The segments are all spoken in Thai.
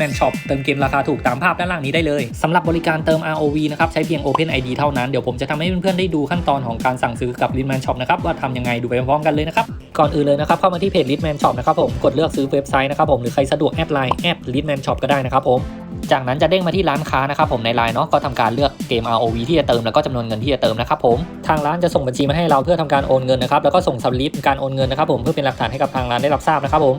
m a n Shop เติมเกมราคาถูกตามภาพด้านล่างนี้ได้เลยสำหรับบริการเติม ROV นะครับใช้เพียง Open ID เท่านั้น เดี๋ยวผมจะทำให้เพื่อนๆได้ดูขั้นตอนของการสั่งซื้อกับ l i t m a n Shop นะครับว่าทำยังไงดูไปพร้อมกันเลยนะครับก่อนอื่นเลยนะครับเข้ามาที่เพจ Litman Shop นะครับผมกดเลือกซื้อเว็บไซต์นะครับผมหรือใครสะดวกแอดไลน์แอด Litman Shop ก็ได้นะครับผมจากนั้นจะเด้งมาที่ร้านค้านะครับผมในไลน์เนาะก็ทำการเลือกเกม ROV ที่จะเติมแล้วก็จำนวนเงินที่จะเติมนะครับผมทางร้านจะส่งบัญชีมาให้เราเพื่อทำการโอนเงินนะครับแล้วก็ส่งสลิปการโอนเงินนะครับผมเพื่อเป็นหลักฐานให้กับทางร้านได้รับทราบนะครับผม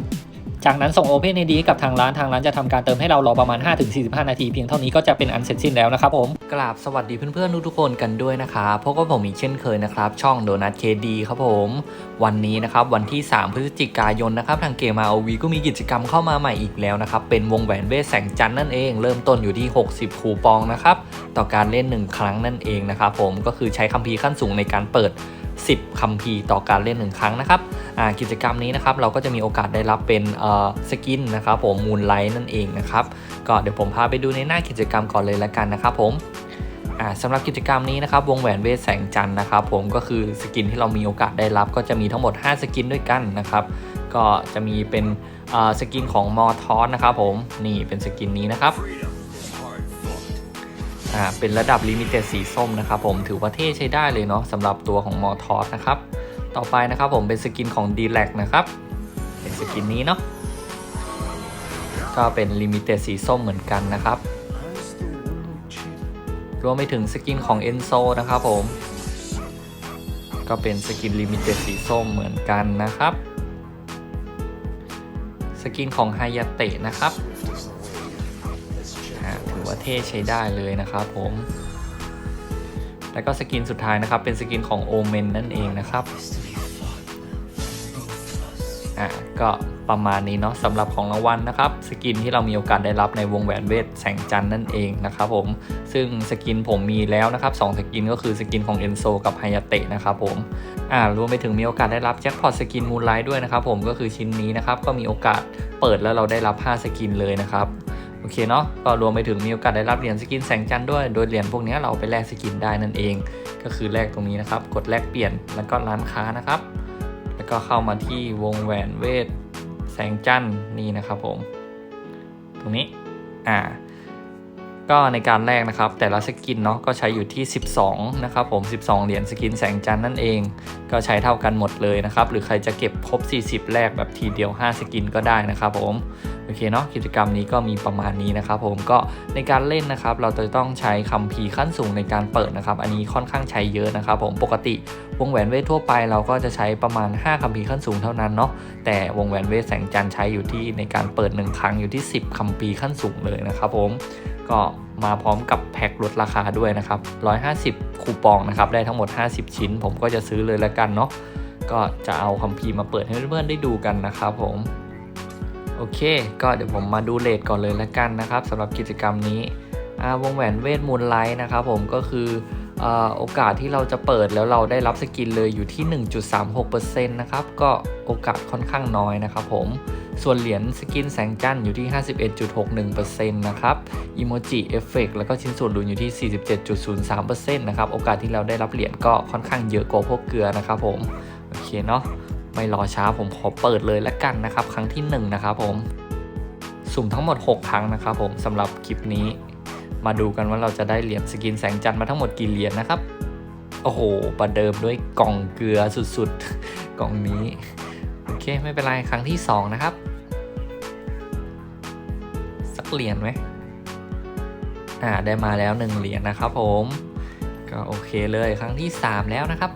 จากนั้นส่ง Open ID ให้กับทางร้านทางร้านจะทำการเติมให้เรารอประมาณ 5-45 นาทีเพียงเท่านี้ก็จะเป็นอันเสร็จสิ้นแล้วนะครับผม กราบสวัสดีเพื่อนๆทุกๆคนกันด้วยนะครับพบกับผมอีกเช่นเคยนะครับ ช่องโดนัทเคดีครับผม วันนี้นะครับวันที่ 3 พฤศจิกายนนะครับทางเกม ROV ก็มีกิจกรรมเข้ามาใหม่อีกแล้วนะครับ เป็นวงแหวนเวทแสงจันทร์นั่นเอง เริ่มต้นอยู่ที่ 60 คูปองนะครับ ต่อการเล่น 1 ครั้งนั่นเองนะครับผมก็คือใช้คัมภีร์ขั้นสูงในการเปิด 10 คัมภีร์ต่อการเล่น 1 ครั้งนะครับกิจกรรมนี้นะครับเราก็จะมีโอกาสได้รับเป็นสกินนะครับผมมูนไลท์นั่นเองนะครับก็เดี๋ยวผมพาไปดูในหน้ากิจกรรมก่อนเลยละกันนะครับผม อ่าสำหรับกิจกรรมนี้นะครับวงแหวนเวทแสงจันทร์นะครับผมก็คือสกินที่เรามีโอกาสได้รับ ก็จะมีทั้งหมด 5 สกินด้วยกันนะครับก็จะมีเป็นสกินของมอทอสนะครับผมนี่เป็นสกินนี้นะครับอ่าเป็นระดับลิมิเต็ดสีส้มนะครับผมถือว่าเท่ใช้ได้เลยเนาะสำหรับตัวของมอทอสนะครับต่อไปนะครับผมเป็นสกินของ d ีแลกนะครับเป็นสกินนี้เนาะก็เป็นลิมิเต็ดสีส้มเหมือนกันนะครับ รวมไปถึงสกินของ Enzo นะครับผม ก็เป็นสกินลิมิเต็ดสีส้มเหมือนกันนะครับ สกินของไฮยาเตะนะครับถือว่าเท่ใช้ได้เลยนะครับผม แล้วก็สกินสุดท้ายนะครับเป็นสกินของโอเมนนั่นเองนะครับ อะก็ประมาณนี้เนาะสำหรับของรางวัลนะครับ สกินที่เรามีโอกาสได้รับในวงแหวนเวทแสงจันทร์นั่นเองนะครับผมซึ่งสกินผมมีแล้วนะครับสองสกินก็คือสกินของเอนโซกับไฮยาเตะนะครับผมอ่ารวมไปถึงมีโอกาสได้รับแจ็คพอตสกินมูนไลท์ด้วยนะครับผมก็คือชิ้นนี้นะครับก็มีโอกาสเปิดแล้วเราได้รับ 5 สกินเลยนะครับโอเคเนาะก็รวมไปถึงมีโอกาสได้รับเหรียญสกินแสงจันทร์ด้วย โดยเหรียญพวกนี้เราไปแลกสกินได้นั่นเอง ก็คือแลกตรงนี้นะครับ กดแลกเปลี่ยนแล้วก็ร้านค้านะครับ แล้วก็เข้ามาที่วงแหวนเวทแสงจันทร์นี่นะครับผม ตรงนี้ อ่า ก็ในการแรกนะครับ แต่ละสกินเนาะก็ใช้อยู่ที่ 12 นะครับผม 12 เหรียญสกินแสงจันทร์นั่นเอง ก็ใช้เท่ากันหมดเลยนะครับ หรือใครจะเก็บครบ 40 แรกแบบทีเดียว 5 สกินก็ได้นะครับผม โอเคเนาะกิจกรรมนี้ก็มีประมาณนี้นะครับผมก็ในการเล่นนะครับ เราจะต้องใช้คัมภีร์ขั้นสูงในการเปิดนะครับ อันนี้ค่อนข้างใช้เยอะนะครับ ผมปกติวงแหวนเวททั่วไปเราก็จะใช้ประมาณ 5คัมภีร์ขั้นสูงเท่านั้นเนาะแต่วงแหวนเวทแสงจันทร์ใช้อยู่ที่ในการเปิด 1 ครั้งอยู่ที่ 10คัมภีร์ขั้นสูงเลยนะครับผมก็มาพร้อมกับแพ็คลดราคาด้วยนะครับ 150 คูปองนะครับได้ทั้งหมด 50 ชิ้น ผมก็จะซื้อเลยละกันเนาะก็จะเอาคัมภีร์มาเปิดให้เพื่อนๆได้ดูกันนะครับผม โอเค ก็เดี๋ยวผมมาดูเลทก่อนเลยละกันนะครับสำหรับกิจกรรมนี้วงแหวนเวทมูลไลท์นะครับผมก็คืออโอกาสที่เราจะเปิดแล้วเราได้รับสกินเลยอยู่ที่ 1.36%นะครับก็โอกาสค่อนข้างน้อยนะครับผมส่วนเหรียญสกินแสงจันทร์อยู่ที่ 51.61%นะครับอีโมจิเอฟเฟกแล้วก็ชิ้นส่วนลุ้นอยู่ที่ 47.03%นะครับโอกาสที่เราได้รับเหรียญก็ค่อนข้างเยอะกว่าพวกเกลือนะครับผมโอเคเนาะ ไม่รอช้าผมขอเปิดเลยละกันนะครับ ครั้งที่1นะครับผมสุ่มทั้งหมด 6 ครั้งนะครับผมสำหรับคลิปนี้ มาดูกันว่าเราจะได้เหรียญสกินแสงจันทร์มาทั้งหมดกี่เหรียญนะครับ โอ้โห ประเดิมด้วยกล่องเกลือสุดๆ กล่องนี้ โอเค ไม่เป็นไร ครั้งที่ 2 นะครับ สักเหรียญไหมอ่า ได้มาแล้ว 1 เหรียญนะครับผม ก็โอเคเลย ครั้งที่ 3 แล้วนะครับ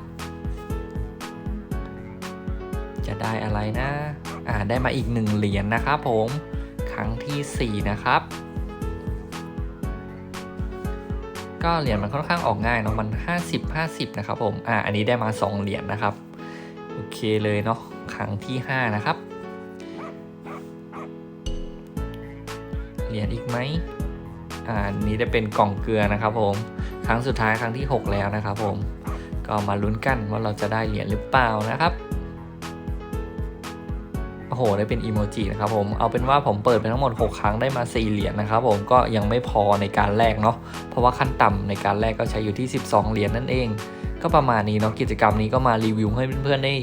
ได้อะไรนะอ่าได้มาอีกหนึ่งเหรียญนะครับผมครั้งที่ 4 นะครับ ก็เหรียญมันค่อนข้างออกง่ายเนาะมัน 50 50 นะครับผมอ่าอันนี้ได้มา 2 เหรียญนะครับโอเคเลยเนาะครั้งที่ 5 นะครับ เหรียญอีกไหมอ่าอันนี้ได้เป็นกล่องเกลือนะครับผมครั้งสุดท้ายครั้งที่ 6 แล้วนะครับผมก็มาลุ้นกันว่าเราจะได้เหรียญหรือเปล่านะครับ โอ้โหได้เป็นอีโมจินะครับผมเอาเป็นว่าผมเปิดไปทั้งหมด 6 ครั้งได้มา 4 เหรียญนะครับผมก็ยังไม่พอในการแลกเนาะเพราะว่าขั้นต่ำในการแลกก็ใช้อยู่ที่ 12 เหรียญนั่นเอง ก็ประมาณนี้เนาะกิจกรรมนี้ก็มารีวิวให้เพื่อนๆได้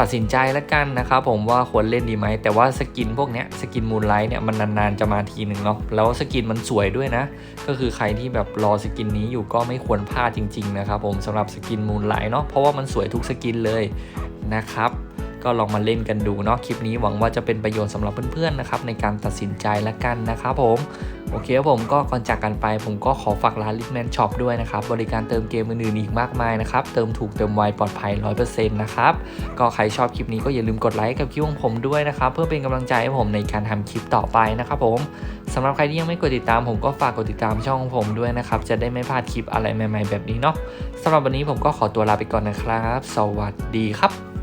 ตัดสินใจแล้วกันนะครับผมว่าควรเล่นดีไหม แต่ว่าสกินพวกเนี้ยสกินมูนไลท์เนี่ยมันนานๆจะมาทีหนึ่งเนาะแล้วสกินมันสวยด้วยนะ ก็คือใครที่แบบรอสกินนี้อยู่ก็ไม่ควรพลาดจริง ๆ นะครับผมสำหรับสกินมูนไลท์เนาะเพราะว่ามันสวยทุกสกินเลยนะครับ ก็ลองมาเล่นกันดูเนาะคลิปนี้หวังว่าจะเป็นประโยชน์สำหรับเพื่อนๆนะครับในการตัดสินใจละกันนะครับผมโอเคครับผมก็ก่อนจากกันไป ผมก็ขอฝากร้าน Litman Shop ด้วยนะครับ บริการเติมเกมอื่นๆอีกมากมายนะครับ เติมถูกเติมไวปลอดภัย 100%นะครับ ก็ใครชอบคลิปนี้ก็อย่าลืมกดไลค์กับคลิปของผมด้วยนะครับ เพื่อเป็นกำลังใจให้ผมในการทำคลิปต่อไปนะครับผมสำหรับใครที่ยังไม่กดติดตามผมก็ฝากกดติดตามช่องของผมด้วยนะครับ จะได้ไม่พลาดคลิปอะไรใหม่ ๆ แบบนี้เนาะสำหรับวันนี้ผมก็ขอตัวลาไปก่อนนะครับ สวัสดีครับ